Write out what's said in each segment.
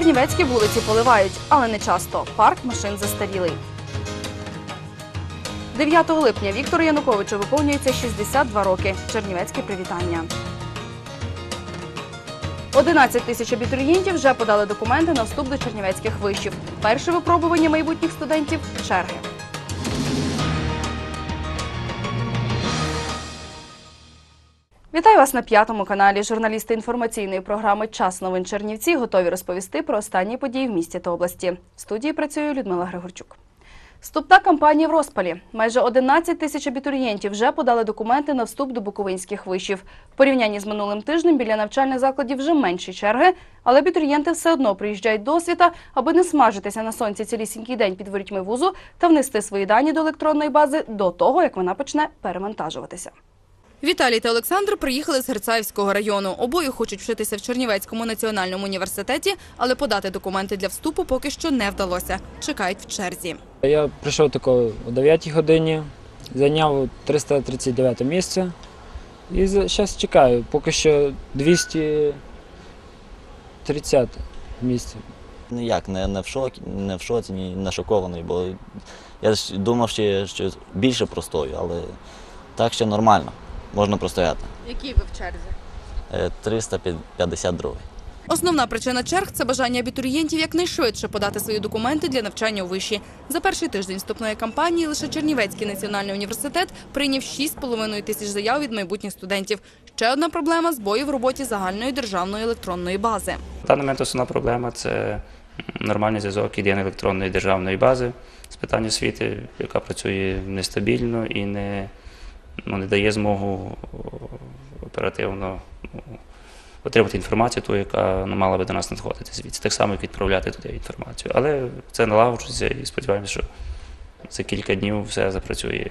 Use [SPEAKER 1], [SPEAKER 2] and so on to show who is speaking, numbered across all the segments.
[SPEAKER 1] Чернівецькі вулиці поливають, але не часто. Парк машин застарілий. 9 липня Віктору Януковичу виповнюється 62 роки. Чернівецьке привітання. 11 тисяч абітурієнтів вже подали документи на вступ до чернівецьких вишів. Перше випробування майбутніх студентів черги. Вітаю вас на п'ятому каналі. Журналісти інформаційної програми Час новин Чернівці готові розповісти про останні події в місті та області. В студії працює Людмила Григорчук. Вступна кампанія в розпалі. Майже 11 тисяч абітурієнтів вже подали документи на вступ до буковинських вишів. В порівнянні з минулим тижнем біля навчальних закладів вже менші черги, але абітурієнти все одно приїжджають до освіта, аби не смажитися на сонці цілісінький день під ворітьми вузу та внести свої дані до електронної бази до того, як вона почне перевантажуватися. Віталій та Олександр приїхали з Герцаївського району. Обоє хочуть вчитися в Чернівецькому національному університеті, але подати документи для вступу поки що не вдалося. Чекають в черзі.
[SPEAKER 2] Я прийшов тако о 9 годині, зайняв 339 місце і зараз чекаю. Поки що 230 місце.
[SPEAKER 3] Ніяк не, не в шокі, не в шоці, ні не шокований, бо я ж думав, що більше простою, але так ще нормально, можна простояти.
[SPEAKER 1] Які ви в черзі?
[SPEAKER 3] Е, 352.
[SPEAKER 1] Основна причина черг це бажання абітурієнтів якнайшвидше подати свої документи для навчання у виші. За перший тиждень вступної кампанії лише Чернівецький національний університет прийняв 6,5 тисяч заяв від майбутніх студентів. Ще одна проблема збої в роботі загальної державної електронної бази.
[SPEAKER 4] На даний момент основна проблема це нормальний зв'язок єдиної електронної державної бази з питань освіти, яка працює нестабільно і не, ну, не дає змогу оперативно ну, отримати інформацію, ту, яка ну, мала би до нас надходити звідси. Так само, як відправляти туди інформацію. Але це налагоджується і сподіваємося, що за кілька днів все запрацює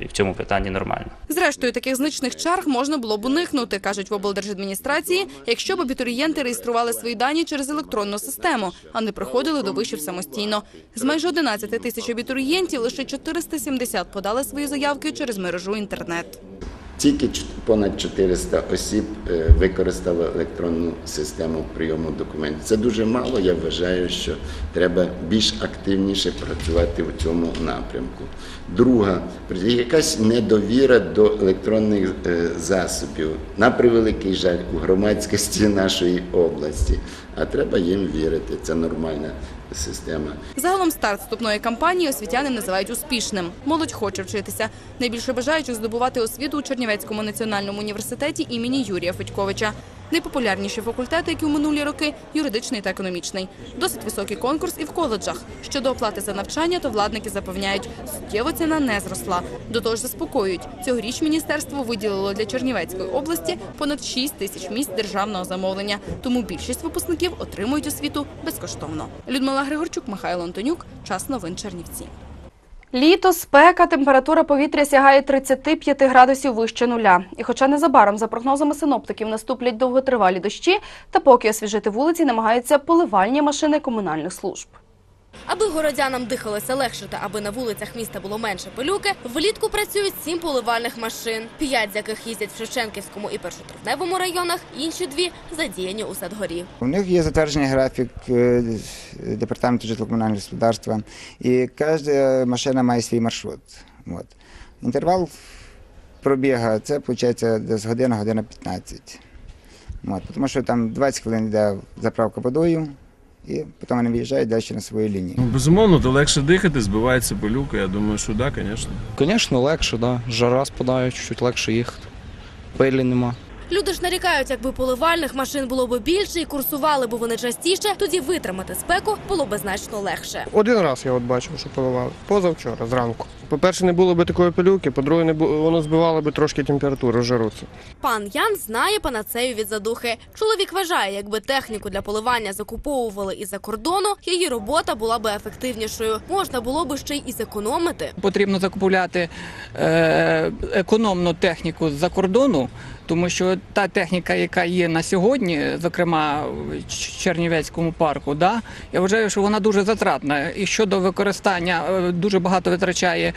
[SPEAKER 4] і в цьому питанні нормально.
[SPEAKER 1] Зрештою, таких значних черг можна було б уникнути, кажуть в облдержадміністрації, якщо б абітурієнти реєстрували свої дані через електронну систему, а не приходили до вишів самостійно. З майже 11 тисяч абітурієнтів лише 470 подали свої заявки через мережу інтернет.
[SPEAKER 5] Тільки понад 400 осіб е, використало електронну систему прийому документів. Це дуже мало. Я вважаю, що треба більш активніше працювати в цьому напрямку. Друга якась недовіра до електронних е, засобів. На превеликий жаль у громадськості нашої області. А треба їм вірити. Це нормальна система.
[SPEAKER 1] Загалом старт вступної кампанії освітяни називають успішним. Молодь хоче вчитися. Найбільше бажаючих здобувати освіту у Чернівецькому національному університеті імені Юрія Федьковича. Найпопулярніші факультети, як і у минулі роки, юридичний та економічний. Досить високий конкурс і в коледжах. Щодо оплати за навчання, то владники запевняють, суттєво ціна не зросла. До того ж заспокоюють. Цьогоріч міністерство виділило для Чернівецької області понад 6 тисяч місць державного замовлення. Тому більшість випускників отримують освіту безкоштовно. Людмила Григорчук, Михайло Антонюк. Час новин Чернівці. Літо, спека, температура повітря сягає 35 градусів вище нуля. І хоча незабаром, за прогнозами синоптиків, наступлять довготривалі дощі, та поки освіжити вулиці намагаються поливальні машини комунальних служб.
[SPEAKER 6] Аби городянам дихалося легше та аби на вулицях міста було менше пилюки, влітку працюють сім поливальних машин, п'ять з яких їздять в Шевченківському і першотравневому районах, інші дві задіяні у Садгорі.
[SPEAKER 7] У них є затверджений графік е, департаменту житлово-комунального господарства, і кожна машина має свій маршрут. От. Інтервал пробіга це виходить десь година, година 15. От. Тому що там 20 хвилин йде заправка водою, і потім вони виїжджають далі на свої лінії.
[SPEAKER 8] Ну, безумовно, то легше дихати, збивається пилюка. Я думаю, що так, звісно.
[SPEAKER 9] Звісно, легше, да. Жара спадає, чуть легше їхати. Пилі нема.
[SPEAKER 6] Люди ж нарікають, якби поливальних машин було б більше і курсували б вони частіше, тоді витримати спеку було б значно легше.
[SPEAKER 10] Один раз я от бачив, що поливали. Позавчора, зранку. По-перше, не було би такої пилюки, по-друге, не бу- воно збивало би трошки температуру, жару.
[SPEAKER 6] Пан Ян знає панацею від задухи. Чоловік вважає, якби техніку для поливання закуповували із-за кордону, її робота була би ефективнішою. Можна було би ще й і зекономити.
[SPEAKER 11] потрібно закупувати е, економну техніку з-за кордону, тому що та техніка, яка є на сьогодні, зокрема в Чернівецькому парку, да, я вважаю, що вона дуже затратна. І щодо використання е, дуже багато витрачає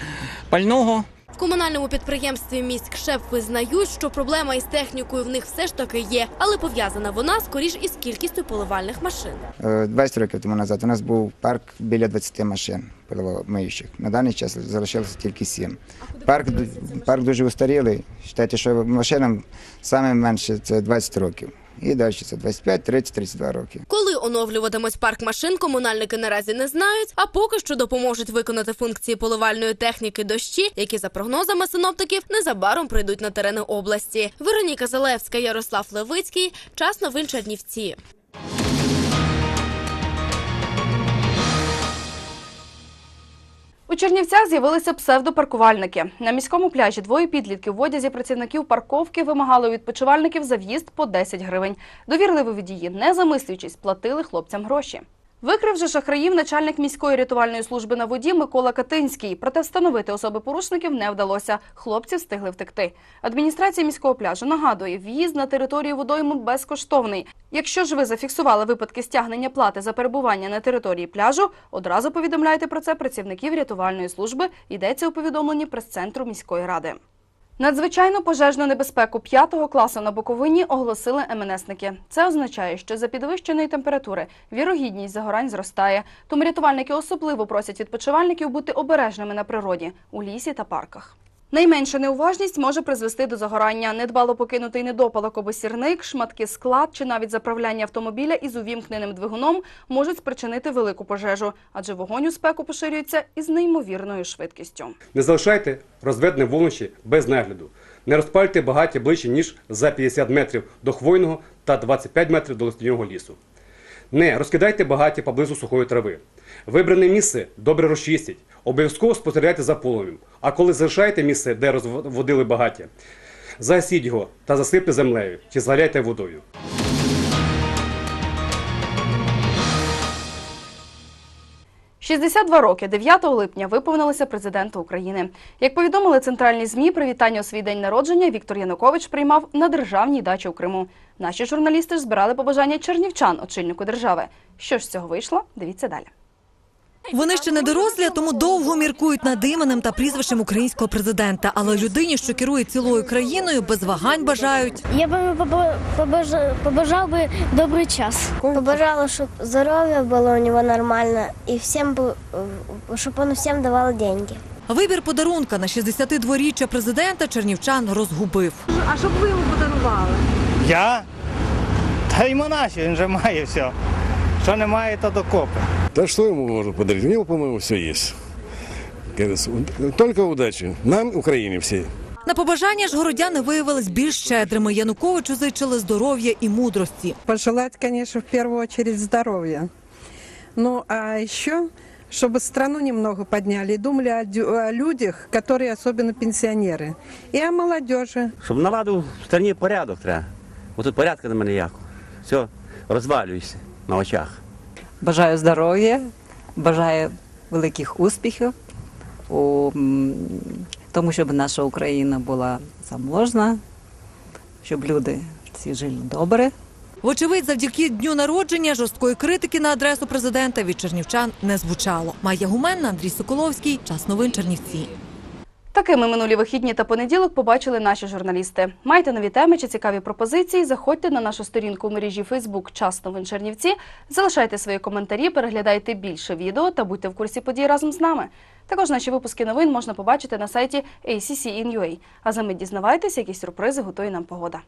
[SPEAKER 11] пального.
[SPEAKER 6] В комунальному підприємстві міськшеф визнають, що проблема із технікою в них все ж таки є, але пов'язана вона скоріш із кількістю поливальних машин.
[SPEAKER 7] Е, 20 років тому назад у нас був парк біля 20 машин поливомиючих. На даний час залишилося тільки 7. Парк, парк дуже устарілий. Вважайте, що машинам саме менше це 20 років. І далі це 25, 30, 32 роки.
[SPEAKER 6] Коли оновлюватимуть парк машин, комунальники наразі не знають, а поки що допоможуть виконати функції поливальної техніки дощі, які за прогнозами синоптиків незабаром прийдуть на терени області. Вероніка Залевська, Ярослав Левицький. Час новин Чернівці.
[SPEAKER 1] У Чернівцях з'явилися псевдопаркувальники. На міському пляжі двоє підлітків в одязі працівників парковки вимагали у відпочивальників за в'їзд по 10 гривень. Довірливі водії, не замислюючись, платили хлопцям гроші. Викрив же шахраїв начальник міської рятувальної служби на воді Микола Катинський. Проте встановити особи порушників не вдалося. Хлопці встигли втекти. Адміністрація міського пляжу нагадує, в'їзд на територію водойму безкоштовний. Якщо ж ви зафіксували випадки стягнення плати за перебування на території пляжу, одразу повідомляйте про це працівників рятувальної служби. Йдеться у повідомленні прес-центру міської ради. Надзвичайну пожежну небезпеку п'ятого класу на Буковині оголосили МНСники. Це означає, що за підвищеної температури вірогідність загорань зростає. Тому рятувальники особливо просять відпочивальників бути обережними на природі у лісі та парках. Найменша неуважність може призвести до загорання. Недбало покинутий недопалок або сірник, шматки скла чи навіть заправляння автомобіля із увімкненим двигуном можуть спричинити велику пожежу, адже вогонь у спеку поширюється із неймовірною швидкістю.
[SPEAKER 12] Не залишайте розведене вогнище без нагляду. Не розпальте багаття ближче, ніж за 50 метрів до хвойного та 25 метрів до листяного лісу. Не розкидайте багаття поблизу сухої трави. Вибране місце добре розчистіть. Обов'язково спостерігайте за полум'ям. А коли залишаєте місце, де розводили багаття, засіть його та засипте землею чи заляйте водою.
[SPEAKER 1] – 62 роки 9 липня виповнилися президенту України. Як повідомили центральні змі, привітання у свій день народження Віктор Янукович приймав на державній дачі у Криму. Наші журналісти ж збирали побажання чернівчан очільнику держави. Що ж з цього вийшло? Дивіться далі.
[SPEAKER 13] Вони ще не дорослі, тому довго міркують над іменем та прізвищем українського президента. Але людині, що керує цілою країною, без вагань бажають.
[SPEAKER 14] Я би побажав, побажав би добрий час. Побажала, щоб здоров'я було у нього нормально і всім щоб він всім давав деньги.
[SPEAKER 13] Вибір подарунка на 62-річчя президента чернівчан розгубив.
[SPEAKER 15] А що б ви йому подарували?
[SPEAKER 16] Я? Та йому наші, він же має все. Що немає, то докопи.
[SPEAKER 17] Да что ему можно подарить? У него, по-моему, все есть. Как говорится, Только удачи. Нам, Украине всей.
[SPEAKER 13] На побажання ж городяни виявились більш щедрими. Януковичу зичили здоров'я і мудрості.
[SPEAKER 18] Пожелать, конечно, в первую очередь здоровья. Ну, а еще, чтобы страну немного подняли и думали о, дю- о людях, которые особенно пенсионеры, и о молодежи.
[SPEAKER 19] Щоб навадив в страні порядок треба. Бо тут порядку нема ніякого. Все, розвалюєшся на очах.
[SPEAKER 20] Бажаю здоров'я, бажаю великих успіхів у тому, щоб наша Україна була заможна, щоб люди всі жили добре.
[SPEAKER 13] Вочевидь, завдяки дню народження жорсткої критики на адресу президента від чернівчан не звучало. Майя Гуменна, Андрій Соколовський. Час новин Чернівці.
[SPEAKER 1] Такими минулі вихідні та понеділок побачили наші журналісти. Майте нові теми чи цікаві пропозиції? Заходьте на нашу сторінку у мережі Фейсбук Час новин Чернівці. Залишайте свої коментарі, переглядайте більше відео та будьте в курсі подій разом з нами. Також наші випуски новин можна побачити на сайті ACCN.ua. А за ми дізнавайтеся, які сюрпризи готує нам погода.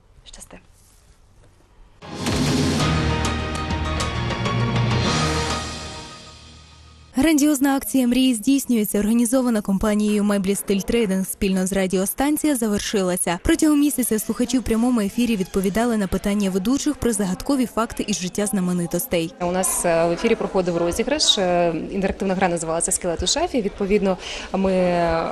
[SPEAKER 21] Грандіозна акція мрії здійснюється, організована компанією Меблі Стиль Трейдинг спільно з радіостанція завершилася. Протягом місяця слухачі в прямому ефірі відповідали на питання ведучих про загадкові факти із життя знаменитостей.
[SPEAKER 22] У нас е, в ефірі проходив розіграш. е, Інтерактивна гра називалася Скелет у шафі. Відповідно, ми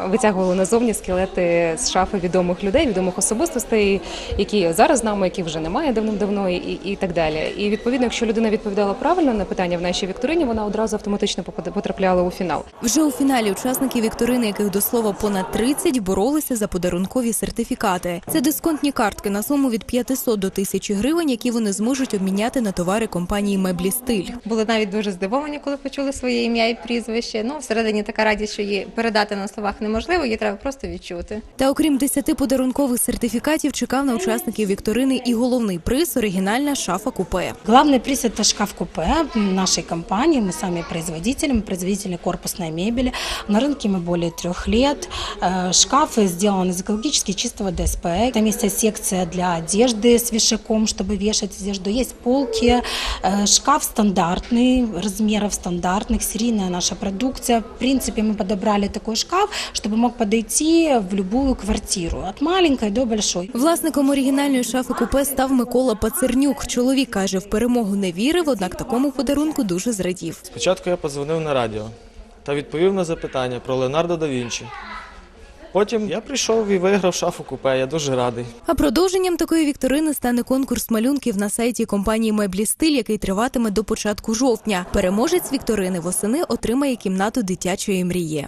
[SPEAKER 22] витягували назовні скелети з шафи відомих людей, відомих особистостей, які зараз з нами, які вже немає давним-давно, і, і так далі. І відповідно, якщо людина відповідала правильно на питання в нашій вікторині, вона одразу автоматично попаде- потрапляли у фінал.
[SPEAKER 21] Вже у фіналі учасники вікторини, яких до слова понад 30, боролися за подарункові сертифікати. Це дисконтні картки на суму від 500 до 1000 гривень, які вони зможуть обміняти на товари компанії Меблі Стиль.
[SPEAKER 23] Були навіть дуже здивовані, коли почули своє ім'я і прізвище. Ну, всередині така радість, що її передати на словах неможливо, її треба просто відчути.
[SPEAKER 21] Та окрім 10 подарункових сертифікатів, чекав на учасників вікторини і головний приз оригінальна шафа купе.
[SPEAKER 24] Главный приз – это шкаф-купе нашей компании. Мы сами производители, мы производители корпусной мебели. На рынке мы более трех лет. Э, Шкафы сделаны из экологически чистого ДСП. Там есть секция для одежды с вешаком, чтобы вешать одежду. Есть полки. Э, Шкаф стандартный, размеров стандартных, серийная наша продукция. В принципе, мы подобрали такой шкаф, чтобы мог подойти в любую квартиру, от маленькой до большой.
[SPEAKER 21] Власником оригінальної шафи купе став Микола Пацернюк. Чоловік каже, в перемогу не вірив, однак такому подарунку дуже зрадів.
[SPEAKER 25] Спочатку я подзвонив на радіо та відповів на запитання про Леонардо да Вінчі. Потім я прийшов і виграв шафу купе. Я дуже радий.
[SPEAKER 21] А продовженням такої вікторини стане конкурс малюнків на сайті компанії Меблі Стиль, який триватиме до початку жовтня. Переможець вікторини восени отримає кімнату дитячої мрії.